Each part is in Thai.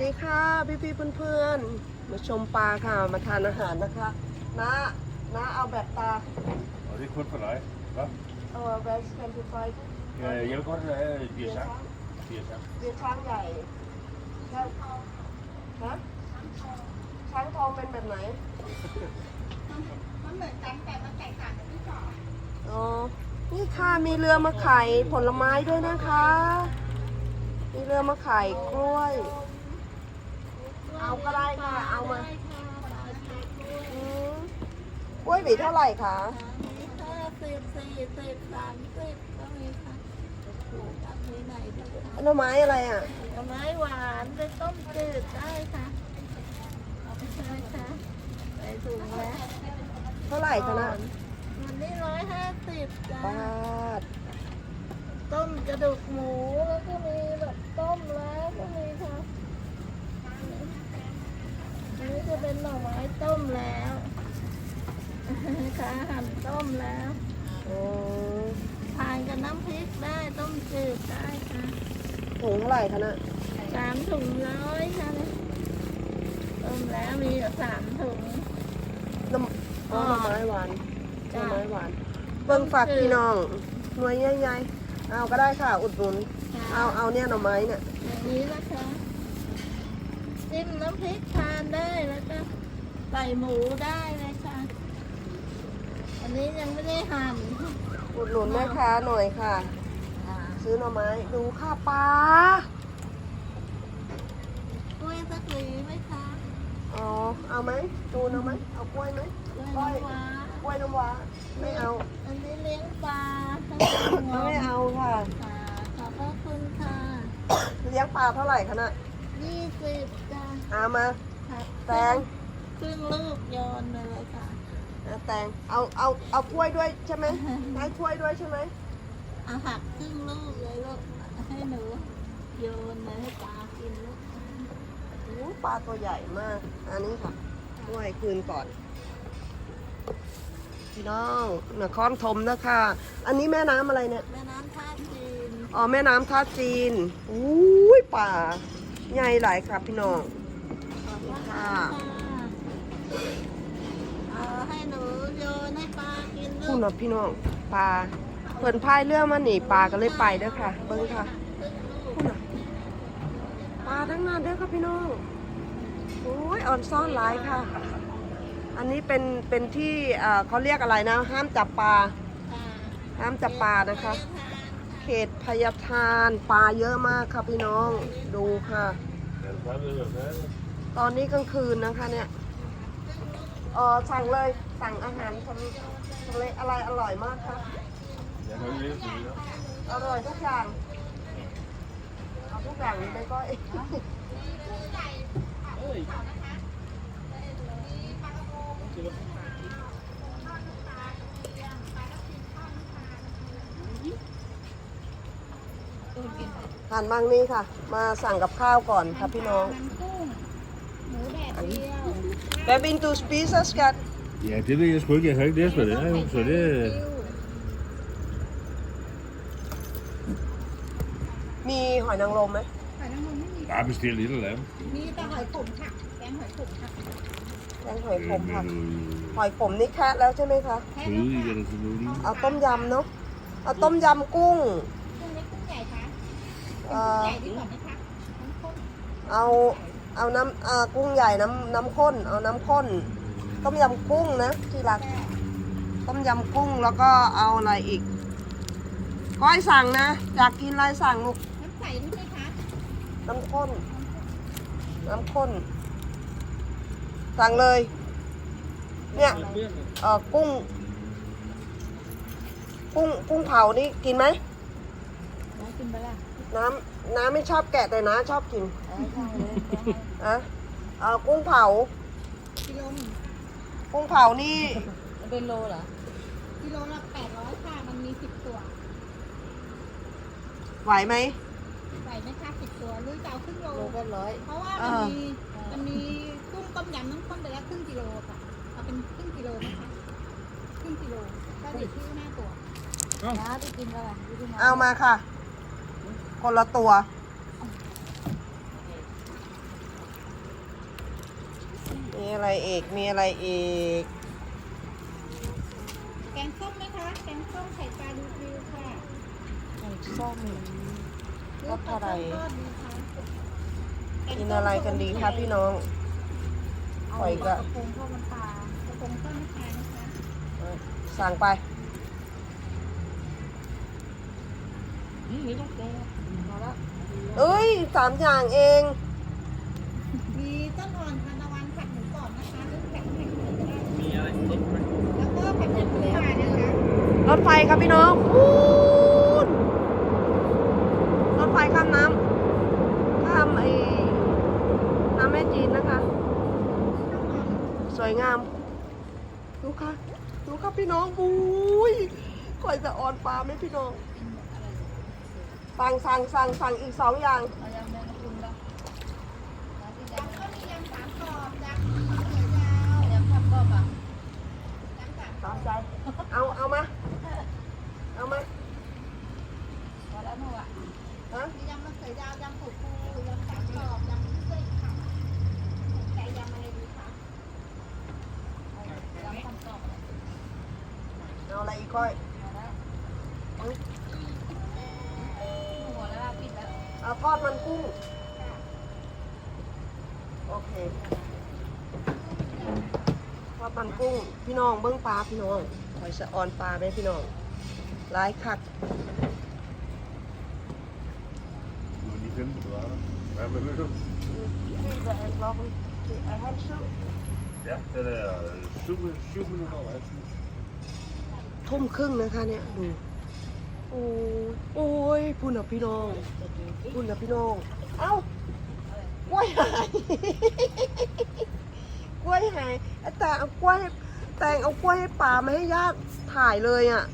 ดีค่ะพี่พี่ๆเพื่อนๆ มาชมปลาค่ะ มาทานอาหารนะคะน้าน้าเอาแบบตา Og det er kun for dig. Hva? เอาแบบสแกนทูไฟ Ja, jeg vil godt have et bier sang. Bier sang. เรียนช้างใหญ่ช้างฮะช้างทองเป็นแบบไหน มันเหมือนกันแต่มันแตกต่างกันที่สองอ๋อ นี่ค่ะมีเรือมาขายผลไม้ด้วยนะคะ มีเรือมาขายกล้วย เอาก็ได้ค่ะ เอามาอืมกล้วยหวีเท่าไหร่คะห้าสิบสี่สิบสามสิบก็มีค่ะตัดที่ไหนก็ได้หน่อไม้อะไรอะ ผลไม้หวานไปต้มจืดได้ค่ะเอาไปใช้ค่ะใส่ถุงแล้วเท่าไหร่คะนะวันนี้ร้อยห้าสิบจ้าบาทต้มกระดูกหมูแล้วก็มีแบบต้มแล้วก็มีค่ะอั นนี้จะเป็นหน่อไม้ต้มแล้วค่ะหั่นต้มแล้ว โอ้ทานกับน้ำพริกได้ต้มจืดได้ค่ะถุงเท่าไหร่คะนะสามถุงร้อยค่ะเนี่ยต้มแล้วมีอยู่สามถุง น้ำอ๋อหน่อไม้หวานหน่อจ้ะ ไม้หวาน เบิ่งฝากพี่น้องหน่วยใหญ่ๆเอาก็ได้ค่ะ อุดหนุนเอาเอาเนี่ยหน่อไม้เนี่ยอย่างนี้นะคะ จิ้มน้ำพริกทานได้แล้วก็ใส่หมูได้เลยค่ะ อันนี้ยังไม่ได้หั่นอุดหนุนแม่ค้าหน่อยค่ะ อ่าซื้อหน่อไม้ดูค่ะปลากล้วยสักหวีไหมคะอ๋อเอาไหมจูนเอาไหมเอากล้วยไหมกล้วยน้ำว้ากล้วยน้ำว้าไม่เอาอันนี้เลี้ยงปลาทั้งงไม่เอาค่ะ ค่ะขอบพระคุณค่ะ เลี้ยงปลาเท่าไหร่คะน่ะยี่สิบจ้า เอามาครับแตงครึ่งลูกโยนไปเลยค่ะเอาแตงเอาเอาเอาถ้วยด้วยใช่ไหมให้ถ้วยด้วยใช่ไหมเอาหักครึ่งลูกเลยลูกให้หนูโยนเลยให้ปลากินลูกโอ้ปลาตัวใหญ่มาก อันนี้ค่ะด้วยคืนก่อนพี่น้องนครธมนะคะ อันนี้แม่น้ำอะไรเนี่ย แม่น้ำท่าจีน อ๋อ แม่น้ำท่าจีนอุ้ยป่า ใหญ่หลายครับพี่น้องข อ่าเอาให้หนูโยนให้ปลากินลูพูดกนะพี่น้องปลาเพิ่นพายเรือมาหนีปลาก็เลยไปเด้อค่ะ เบิ้งค่ะครึ่งลูกพูดนะปลาทั้งนั้นเด้อค่ะพี่น้องโอ้ยอ่อนซ่อนหลายค่ะ อันนี้เป็นเป็นที่เอ่อเขาเรียกอะไรนะ ห้ามจับปลาค่ะห้ามจับปลานะคะ เขตพยาทานปลาเยอะมากค่ะพี่น้องดูค่ะ Er du ตอนนี้กลางคืนนะคะเนี่ยเออสั่งเลยสั่งอาหารทะเลทะเลอะไรอร่อยมากค่ะอร่อยทุกอย่างเอาทุกอย่างเลยก็เองหันบางนี้ค่ะ มาสั่งกับข้าวก่อนค่ะพี่น้อง มันกุ้งหมูแดดเดียวแบบินตูสปีซัสกัน Ja, det ved jeg sgu ikke. Jeg har ikke læst, hvad det er, jo. så det... มีหอยนางรมไหมหอยนางรมไม่มี Bare bestil et eller andet. มีแต่หอยขมค่ะแกงหอยขมค่ะแกงหอยขม Øh, ค่ะ Med noget หอยขมนี่แคะแล้วใช่ไหมคะ แค่ kød นี้ i eller sådan noget. lignende. เอาต้มยำเนาะ เอาต้มยำกุ้ง กุ้งเล็กกุ้งใหญ่คะเอ่อใหญ่ดีกว่าไหมคะน้ำข้นเอา เอาน้ำอ่ากุ้งใหญ่น้ำน้ำข้น เอาน้ำข้น ต้มยำกุ้งนะที่รัก ต้มยำกุ้งแล้วก็เอาอะไรอีก ก้อยสั่งนะ อยากกินอะไรสั่งลูก น้ำใสด้วยไหมคะ น้ำข้น น้ำข้น สั่งเลย เนี่ยเอ่อกุ้ง กุ้ง กุ้งเผานี่กินไหม น้ำกินไปละน้ำน้ำไม่ชอบแกะแต่น้าชอบกิน เออใช่เลยอะเอ่อกุ้งเผา กิโลหนึ่งกุ้งเผานี่เป็นโลเหรอกิโลละแปดร้อยค่ะ มันมีสิบตัวไหวไหมใส่ไหมคะสิบตัวหรือจะเอาครึ่งโล โลก็ร้อย เพราะว่าเอมันอมีมันมีกุ้งต้มยำน้ำข้นไปแล้วครึ่งกิโลค่ะเอาเป็นครึ่งกิโลนะคะครึ่งกิโลก็อยู่ที่ห้าตัวนะไปกินกันเลยเอามาค่ะ คนละตัว มีอะไรอีก มีอะไรอีก แกงส้มไหมคะ แกงส้มไข่ปลาดูดิวค่ะไก่ส้มรสอะไรทอดดีค่ะกินอะไรกันดีคะพี่น้องปล่อยก็กระพงทอดน้ำปลากระพงทอดน้ำปลานะคะสั่งไปอืมนี่ต้องแกงพอแล้วเอ้ยสามอย่างเอง มีต้นอ่อนทานตะวันผัดหมูกรอบนะคะหรือผัดแห้งก็ได้ มีอะไรครบไหม แล้วก็ผัดเผ็ดปูปลานะคะ ร ถไฟครับพี่น้องรถไฟข้ามน้ำข้ามไอ้น้ำแม่จีนนะคะ สวยงาม ดูค่ะ ดูค่ะพี่น้องบุ้ยคอยจะออนปลาไหมพี่น้อง สั่งสั่งสั่งสั่งอีกสองอย่างเอายำแมงกะพรุนะยำก็มียำสามกรอบยำมะเอาวยำสา มกรอบอะยำสามตามใจเอาเอามาเอามาพอแล้วหนูอะฮะมียำมะเขือยาวยำปูปูยำสามกรอบยำเส้นค่ะแกยำอะไรดีคะยำสามกรอบอะไรเอาอะไรอีกก้อยเอาแล้วเอาหัวแล้วปิดแล้วเอาทอดมันกุ้ง โอเค ทอดมันกุ้ง พี่น้องเบิ้งปลาพี่น้องคอยสะออนปลาไหมพี่น้อง ร้ายคักดูนี่ขึ้นตัวแล้วไม่รู้ Deze en blauwe. Hij heeft zo. Ja, de zoeken, zoeken nog wel uit. ทุ่มครึ่งนะคะเนี่ยดู โอ้ยโอ้ยพูดนอะพี่น้องพูดนอะพี่น้อง เอ้ากล้วยหาย กล้วยหายแต่เอากล้วยแต่งเอากล้วยให้ป่ามาให้ญาติถ่ายเลยอะ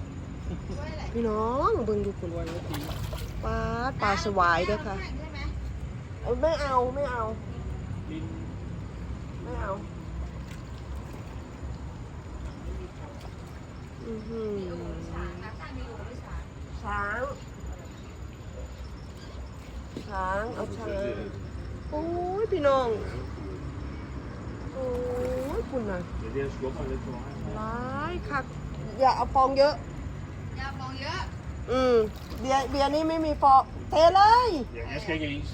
พี่น้องเบิ่งดูคุณวันนี้ปลาปลาสวายด้วยค่ะใช่ไหมเอาไม่เอาไม่เอา In ไม่เอาอือหือช้างนะช้างมีอยู่ไม่ช้างช้างช้างเอาช้างโอ้ยพี่น้องโอ้ยคุณน่ะ de heer Schop van dit gewoon. ร้ายคักอย่าเอาฟองเยอะ อย่ามองเยอะ อืมเบียร์เบียร์นี่ไม่มีฟองเทเลย Ja, eerst kijk eens.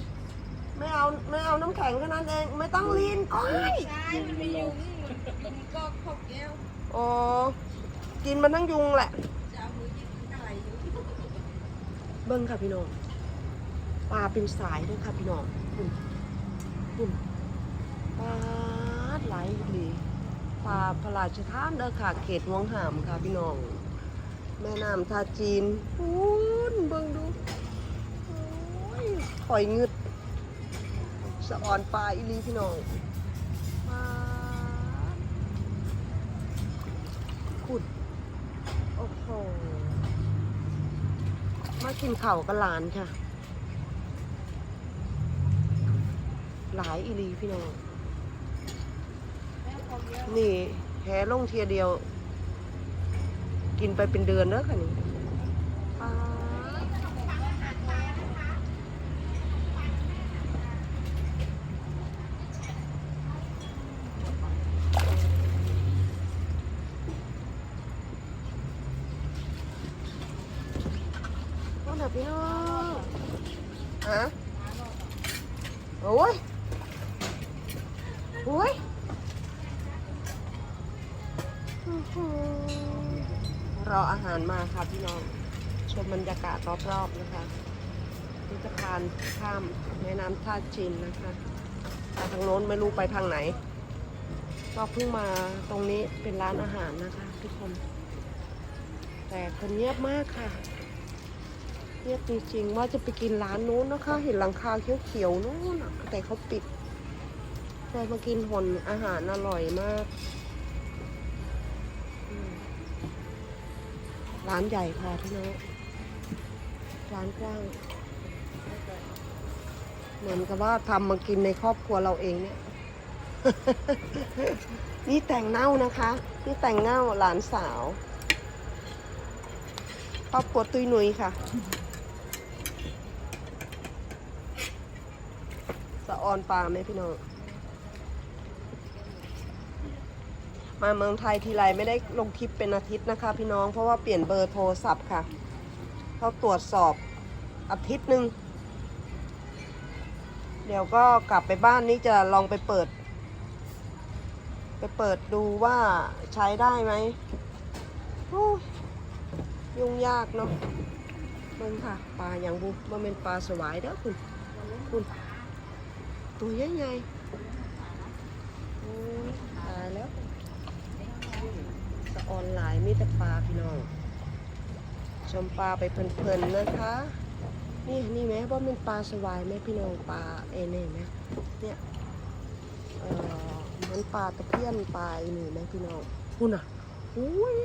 ไม่เอาไม่เอาน้ำแข็งแค่นั้นเอง ไม่ต้องลีนก้อยใช่ มันมียุงยุงก็ขบแก้วอ๋อกินมันทั้งยุงแหละ จะเอามือยิงอะไรอยู่เบิ้งค่ะพี่น้องปลาเป็นสายด้วยค่ะพี่น้องคุณคุณปลาไหลายอีหลีปลาพระราชทานเด้อค่ะ เขตหวงหามค่ะพี่น้อง แม่น้ำท่าจีนคุณเบิ้งดูโอ้ยข่อยงึดสะออนปลาอีลีพี่น้องปลาขุด โอ้โห มากินเข้ากับหลานค่ะ หลายอีลีพี่น้องแม่ขบเยอะนี่แหลงเทียเดียว กินไปเป็นเดือนแล้วค่ะนี่ปลาต้นแบบพี่น้องฮะโอ้ย โอ้ย รออาหารมาค่ะพี่น้องชมบรรยากาศรอบๆนะคะนี่จะพานข้ามแม่น้ำท่าจีนนะคะไปทางโน้นไม่รู้ไปทางไหน ก็เพิ่งมาตรงนี้เป็นร้านอาหารนะคะ ทุกคน แต่คนเงียบมากค่ะเงียบจริงๆว่าจะไปกินร้านนู้นนะคะ เห็นหลังคาเขียวๆนู้นแต่เขาปิดแต่มากินหนอาหารอร่อยมาก ร้านใหญ่พอพี่น้องร้านกว้าง เหมือนกับว่าทำมากินในครอบครัวเราเองเนี่ย นี่แต่งเน่านะคะ นี่แต่งเน่าหลานสาวครอบครัวตุยหนุยค่ะ สะออนปลาไหมพี่น้อง มาเมืองไทยทีไรไม่ได้ลงคลิปเป็นอาทิตย์นะคะ พี่น้องเพราะว่าเปลี่ยนเบอร์โทรศัพท์ค่ะเขาตรวจสอบอาทิตย์หนึ่งเดี๋ยวก็กลับไปบ้านนี่จะลองไปเปิด ไปเปิดดูว่าใช้ได้ไหมยยุ่งยากเนาะมึงค่ะปลาอย่างบุมันเป็นปลาสวายเด้อคุณคุณตัวใหญ่ๆโอ้ยตายแล้วแต่ ออนไลน์มีแต่ปลาพี่น้อง ชมปลาไปเพลินๆนะคะ นี่นี่ไหมว่ามันปลาสวายไหมพี่น้องปลาเอเน่ไหมเนี่ยเอ่อมือนปลาตะเพียนปลาอีนี่ไหมพี่น้องคุณอะอุ้ย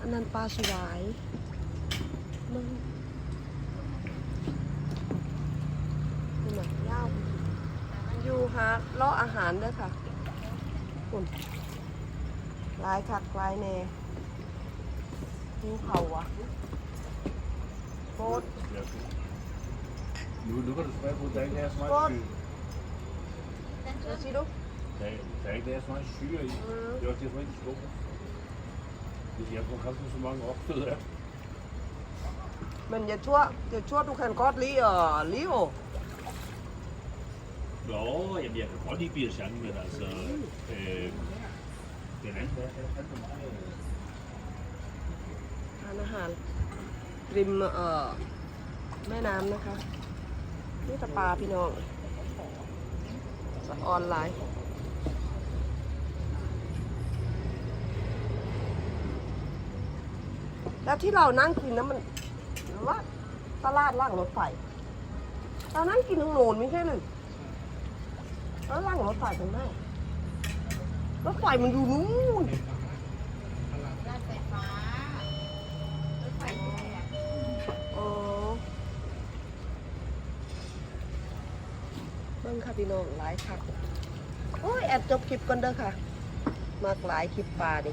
อันนั้นปลาสวายมึงคุณอะยาวอยู่หาเลาะอาหารเด้วยค่ะคุณ ลายคักลายแน่หิวเขาอ่ะโคตร Ja, goed. Nu, nu kan du spørge på, der ikke er så Godt. meget syre. ดูสิลูก Der, der er ikke der er så meget syre i. Mm. Det er også derfor, de skubber. Hvis jeg får kraftigt så mange opstød af. Men jeg tror, jeg tror, du kan godt lide at leve. Nå, jamen, jeg kan godt lide Birshan, men altså... Øh, ทานอาหารริมเอ่อแม่น้ำนะคะ นี่ตะปลาพี่น้องออนไลน์แล้วที่เรานั่งกินนะมันว่าตลาดล่างรถไฟเรานั่งกินตรงโน้นไม่ใช่หรือแล้วล่างรถไฟตรงไหน รถไฟมันอยู่นู้นรถไฟฟ้ารถไฟแดงอ๋อเบิ่งค่ะพี่น้องหลายค่ะโอ้ยแอบจบคลิปก่อนเด้อค่ะ มากหลายคลิปปลาดิ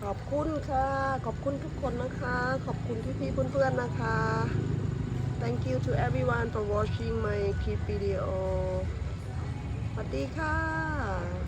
ขอบคุณค่ะ ขอบคุณทุกคนนะคะ ขอบคุณพี่ๆเพื่อนๆนะคะ Thank you to everyone for watching my clip video ส วัสดีค่ะ